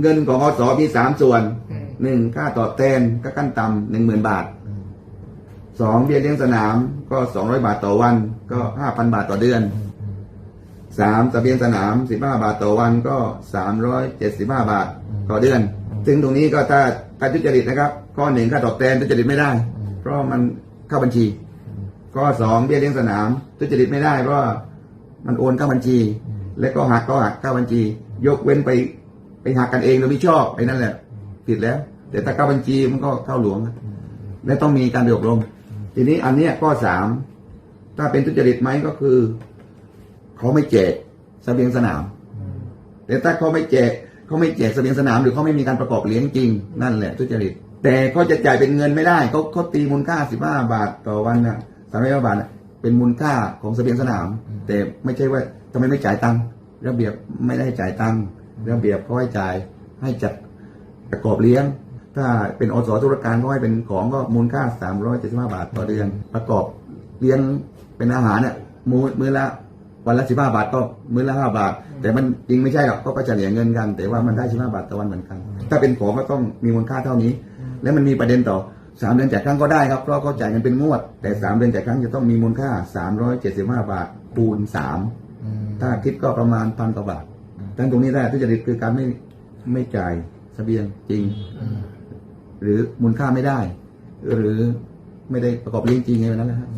เงินของอสมีสามส่วนอืมหนึ่งค่าตอบแทนก็ขั้นต่ำหนึ่งหมื่นบาทสองเบี้ยเลี้ยงสนามก็สองร้อยบาทต่อวัน ก็ห้าพันบาทต่อเดือนสามเสบียงสนามสิบห้าบาทต่อวันก็สามร้อยเจ็ดสิบห้าบาทต่อเดือน ซึ่งตรงนี้ก็ถ้าการทุจริตนะครับ ข้อหนึ่งค่าตอบแทนทุจริตไม่ได้ เพราะมันเข้าบัญชี ข้อสองเบี้ยเลี้ยงสนาม ทุจริตไม่ได้เพราะว่ามันโอนเข้าบัญชี และก็หักก็หักเข้าบัญชี ยกเว้นไป ไปหักกันเองโดยไม่ชอบไอ้นั่นแหละผิดแล้ว แต่ถ้าเข้าบัญชีมันก็เข้าหลวงนะและต้องมีการไปอบรมทีนี้อันเนี้ยข้อสามถ้าเป็นทุจริตไหมก็คือ เขาไม่แจกเสบียงสนาม แต่ถ้าเขาไม่แจกเขาไม่แจกเสบียงสนาม หรือเขาไม่มีการประกอบเลี้ยงจริงนั่นแหละทุจริต แต่เขาจะจ่ายเป็นเงินไม่ได้เขาเขาตีมูลค่าสิบห้าบาทต่อวันน่ะสามร้อยบาทน่ะเป็นมูลค่าของเสบียงสนาม แต่ไม่ใช่ว่าทำไมไม่จ่ายตังค์ระเบียบไม่ได้จ่ายตังค์ ระเบียบเขาให้จ่ายให้จัดประกอบเลี้ยง ถ้าเป็นอสธุรการเขาให้เป็นของก็มูลค่าสามร้อยเจ็ดสิบห้าบาทต่อเดือน ประกอบเลี้ยงเป็นอาหารเนี่ยมื้อมื้อละวันละสิบห้าบาทก็มื้อละห้าบาท แต่มันจริงไม่ใช่หรอกก็ก็เฉลี่ยเงินกัน แต่ว่ามันได้สิบห้าบาทต่อวันเหมือนกัน ถ้าเป็นของก็ต้องมีมูลค่าเท่านี้ และมันมีประเด็นต่อสามเดือนจ่ายครั้งก็ได้ครับเพราะเขาจ่ายเงินเป็นงวด แต่สามเดือนจ่ายครั้งจะต้องมีมูลค่าสามร้อยเจ็ดสิบห้าบาทคูณสามถ้าคิดก็ประมาณพันกว่าบาท ทั้งตรงนี้ได้ทุจริตคือการไม่ไม่จ่ายเสบียงจริง หรือมูลค่าไม่ได้ หรือไม่ได้ประกอบเลี้ยงจริงไงนั่นแหละฮะ